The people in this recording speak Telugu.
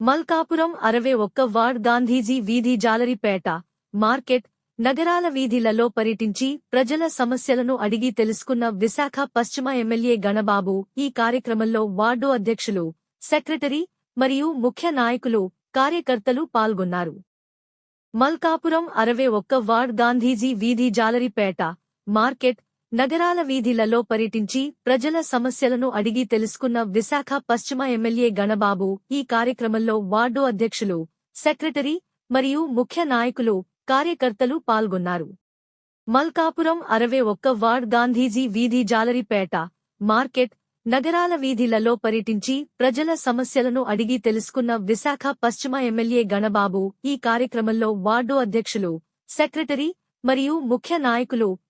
మల్కాపురం అరవై ఒక్క వార్డ్ గాంధీజీ వీధి జాలరిపేట మార్కెట్ నగరాల వీధిలలో పర్యటించి ప్రజల సమస్యలను అడిగి తెలుసుకున్న విశాఖ పశ్చిమ ఎమ్మెల్యే గణబాబు ఈ కార్యక్రమంలో వార్డు అధ్యక్షులు సెక్రటరీ మరియు ముఖ్య నాయకులు కార్యకర్తలు పాల్గొన్నారు. మల్కాపురం అరవై ఒక్క వార్డ్ గాంధీజీ వీధి జాలరిపేట మార్కెట్ నగరాల వీధిలలో పర్యటించి ప్రజల సమస్యలను అడిగి తెలుసుకున్న విశాఖ పశ్చిమ ఎమ్మెల్యే గణబాబు ఈ కార్యక్రమంలో వార్డు అధ్యక్షులు సెక్రటరీ మరియు ముఖ్య నాయకులు కార్యకర్తలు పాల్గొన్నారు. మల్కాపురం అరవై ఒక్క వార్డ్ గాంధీజీ వీధి జాలరిపేట మార్కెట్ నగరాల వీధిలలో పర్యటించి ప్రజల సమస్యలను అడిగి తెలుసుకున్న విశాఖ పశ్చిమ ఎమ్మెల్యే గణబాబు ఈ కార్యక్రమంలో వార్డు అధ్యక్షులు సెక్రటరీ మరియు ముఖ్య నాయకులు